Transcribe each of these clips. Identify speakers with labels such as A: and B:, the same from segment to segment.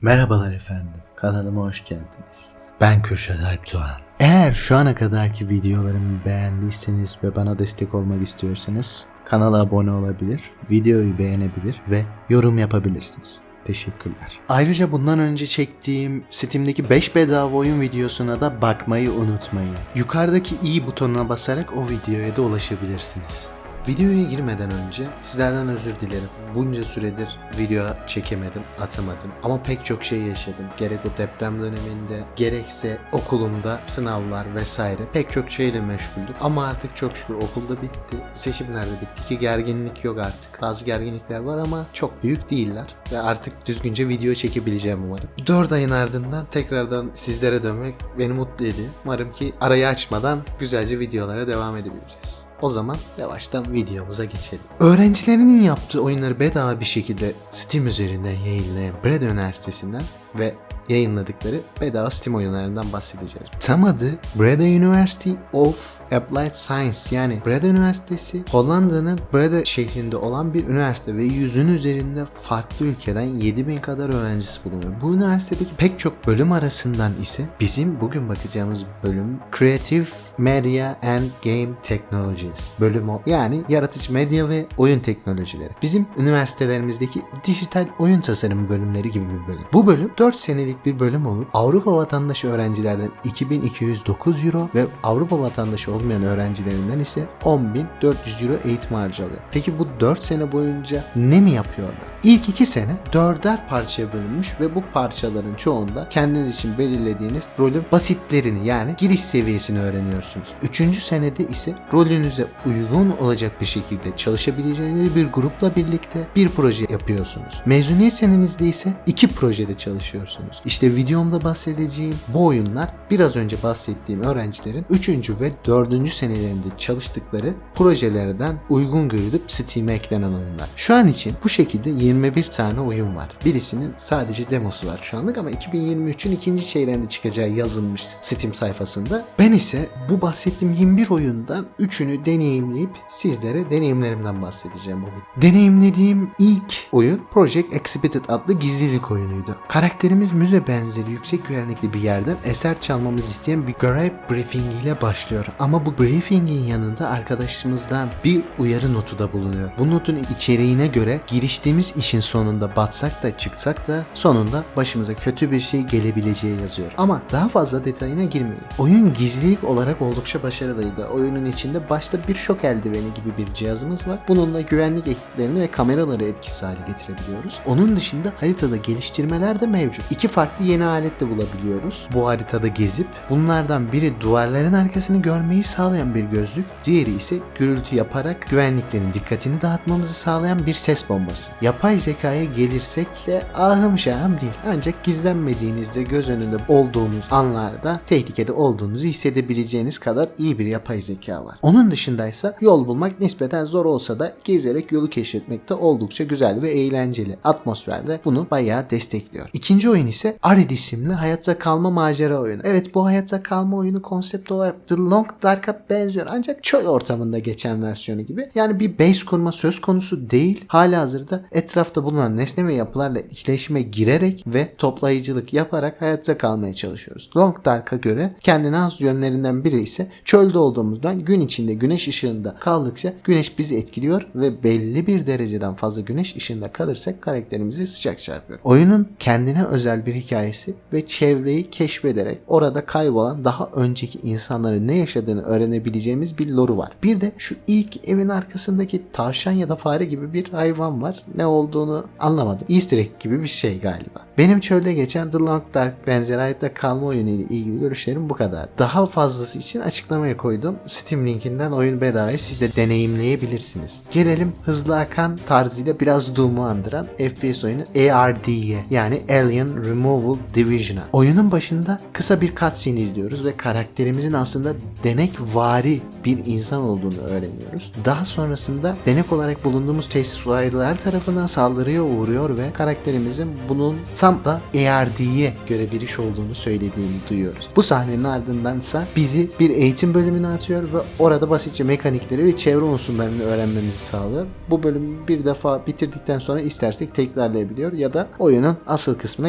A: Merhabalar efendim. Kanalıma hoş geldiniz. Ben Kürşat Alp Doğan. Eğer şu ana kadarki videolarımı beğendiyseniz ve bana destek olmak istiyorsanız kanala abone olabilir, videoyu beğenebilir ve yorum yapabilirsiniz. Teşekkürler. Ayrıca bundan önce çektiğim Steam'deki 5 bedava oyun videosuna da bakmayı unutmayın. Yukarıdaki i butonuna basarak o videoya da ulaşabilirsiniz. Videoya girmeden önce sizlerden özür dilerim. Bunca süredir video çekemedim, atamadım. Ama pek çok şey yaşadım. Gerek o deprem döneminde, gerekse okulumda sınavlar vesaire pek çok şeyle meşguldüm. Ama artık çok şükür okulda bitti. Seçimler de bitti ki gerginlik yok artık. Bazı gerginlikler var ama çok büyük değiller. Ve artık düzgünce video çekebileceğim umarım. 4 ayın ardından tekrardan sizlere dönmek beni mutlu ediyor. Umarım ki arayı açmadan güzelce videolara devam edebileceğiz. O zaman yavaştan videomuza geçelim. Öğrencilerinin yaptığı oyunları bedava bir şekilde Steam üzerinden yayınlayan Breda Üniversitesi'nden ve yayınladıkları bedava Steam oyunlarından bahsedeceğiz. Tam adı Breda University of Applied Science yani Breda Üniversitesi Hollanda'nın Breda şehrinde olan bir üniversite ve yüzün üzerinde farklı ülkeden 7000 kadar öğrencisi bulunuyor. Bu üniversitedeki pek çok bölüm arasından ise bizim bugün bakacağımız bölüm Creative Media and Game Technologies bölümü yani yaratıcı medya ve oyun teknolojileri. Bizim üniversitelerimizdeki dijital oyun tasarımı bölümleri gibi bir bölüm. Bu bölüm 4 senelik bir bölüm olup Avrupa vatandaşı öğrencilerden 2209 euro ve Avrupa vatandaşı olmayan öğrencilerinden ise 10.400 euro eğitim harcı alıyor. Peki bu 4 sene boyunca ne mi yapıyorlar? İlk 2 sene dörder parçaya bölünmüş ve bu parçaların çoğunda kendiniz için belirlediğiniz rolün basitlerini yani giriş seviyesini öğreniyorsunuz. Üçüncü senede ise rolünüze uygun olacak bir şekilde çalışabileceğiniz bir grupla birlikte bir proje yapıyorsunuz. Mezuniyet senenizde ise iki projede çalışıyorsunuz. İşte videomda bahsedeceğim bu oyunlar biraz önce bahsettiğim öğrencilerin 3. ve 4. senelerinde çalıştıkları projelerden uygun görülüp Steam'e eklenen oyunlar. Şu an için bu şekilde 21 tane oyun var. Birisinin sadece demosu var şu anlık ama 2023'ün ikinci çeyreğinde çıkacağı yazılmış Steam sayfasında. Ben ise bu bahsettiğim 21 oyundan 3'ünü deneyimleyip sizlere deneyimlerimden bahsedeceğim bu. Deneyimlediğim ilk oyun Project Exhibited adlı gizlilik oyunuydu. Karakterimiz müze benzeri yüksek güvenlikli bir yerden eser çalmamız isteyen bir görev briefing ile başlıyor. Ama bu briefingin yanında arkadaşımızdan bir uyarı notu da bulunuyor. Bu notun içeriğine göre giriştiğimiz işin sonunda batsak da çıksak da sonunda başımıza kötü bir şey gelebileceği yazıyor. Ama daha fazla detayına girmeyin. Oyun gizlilik olarak oldukça başarılıydı. Oyunun içinde başta bir şok eldiveni gibi bir cihazımız var. Bununla güvenlik ekiplerini ve kameraları etkisiz hale getirebiliyoruz. Onun dışında haritada geliştirmeler de mevcut. İki farklı yeni alet de bulabiliyoruz. Bu haritada gezip bunlardan biri duvarların arkasını görmeyi sağlayan bir gözlük, diğeri ise gürültü yaparak güvenliklerin dikkatini dağıtmamızı sağlayan bir ses bombası. Yapay zekaya gelirsek de ahım şahım değil. Ancak gizlenmediğinizde göz önünde olduğunuz anlarda tehlikede olduğunuzu hissedebileceğiniz kadar iyi bir yapay zeka var. Onun dışındaysa yol bulmak nispeten zor olsa da gezerek yolu keşfetmekte oldukça güzel ve eğlenceli. Atmosferde bunu bayağı destekliyor. İkinci oyun ise Arid isimli hayatta kalma macera oyunu. Evet bu hayatta kalma oyunu konsept olarak The Long Dark'a benziyor ancak çöl ortamında geçen versiyonu gibi. Yani bir base kurma söz konusu değil. Hala hazırda etrafta bulunan nesne ve yapılarla etkileşime girerek ve toplayıcılık yaparak hayatta kalmaya çalışıyoruz. Long Dark'a göre kendine az yönlerinden biri ise çölde olduğumuzdan gün içinde güneş ışığında kaldıkça güneş bizi etkiliyor ve belli bir dereceden fazla güneş ışığında kalırsak karakterimizi sıcak çarpıyor. Oyunun kendine özel bir hikayesi ve çevreyi keşfederek orada kaybolan daha önceki insanların ne yaşadığını öğrenebileceğimiz bir loru var. Bir de şu ilk evin arkasındaki tavşan ya da fare gibi bir hayvan var. Ne olduğunu anlamadım. Easter egg gibi bir şey galiba. Benim çölde geçen The Long Dark benzeri hayatta kalma oyunu ile ilgili görüşlerim bu kadar. Daha fazlası için açıklamaya koydum. Steam linkinden oyun bedava siz de deneyimleyebilirsiniz. Gelelim hızlı akan tarzıyla biraz Doom'u andıran FPS oyunu ARD'ye yani Alien Removal Division'a. Oyunun başında kısa bir cutscene izliyoruz ve karakterimizin aslında denek vari bir insan olduğunu öğreniyoruz. Daha sonrasında denek olarak bulunduğumuz tesis uzaylılar tarafından saldırıya uğruyor ve karakterimizin bunun tam da ERD'ye göre bir iş olduğunu söylediğini duyuyoruz. Bu sahnenin ardındansa bizi bir eğitim bölümüne atıyor ve orada basitçe mekanikleri ve çevre unsurlarını öğrenmemizi sağlıyor. Bu bölümü bir defa bitirdikten sonra istersek tekrarlayabiliyor ya da oyunun asıl kısmına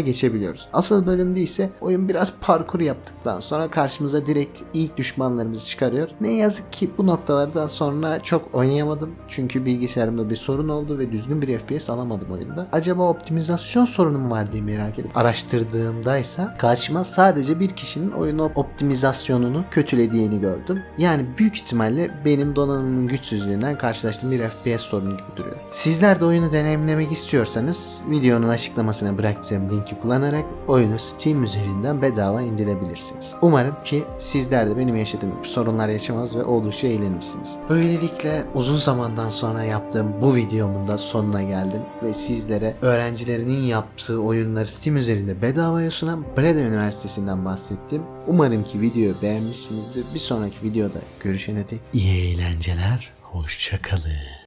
A: geçebiliyoruz. Asıl bölümde ise oyun biraz parkur yaptıktan sonra karşımıza direkt ilk düşmanlarımızı çıkarıyor. Ne yazık ki bu noktalardan sonra çok oynayamadım. Çünkü bilgisayarımda bir sorun oldu ve düzgün bir FPS alamadım oyunda. Acaba optimizasyon sorunum var diye merak edip araştırdığımdaysa karşıma sadece bir kişinin oyunu optimizasyonunu kötülediğini gördüm. Yani büyük ihtimalle benim donanımın güçsüzlüğünden karşılaştığım bir FPS sorunu gibi duruyor. Sizler de oyunu deneyimlemek istiyorsanız videonun açıklamasına bıraktığım linki kullanarak oyunu Steam üzerinden bedava indirebilirsiniz. Umarım ki sizler de benim yaşadığım gibi sorunlar yaşamaz ve oldukça eğlenmişsiniz. Böylelikle uzun zamandan sonra yaptığım bu videomun da sonuna geldim ve sizlere öğrencilerinin yaptığı oyunları Steam üzerinde bedavaya sunan Breda Üniversitesi'nden bahsettim. Umarım ki videoyu beğenmişsinizdir. Bir sonraki videoda görüşene dek iyi eğlenceler, hoşçakalın.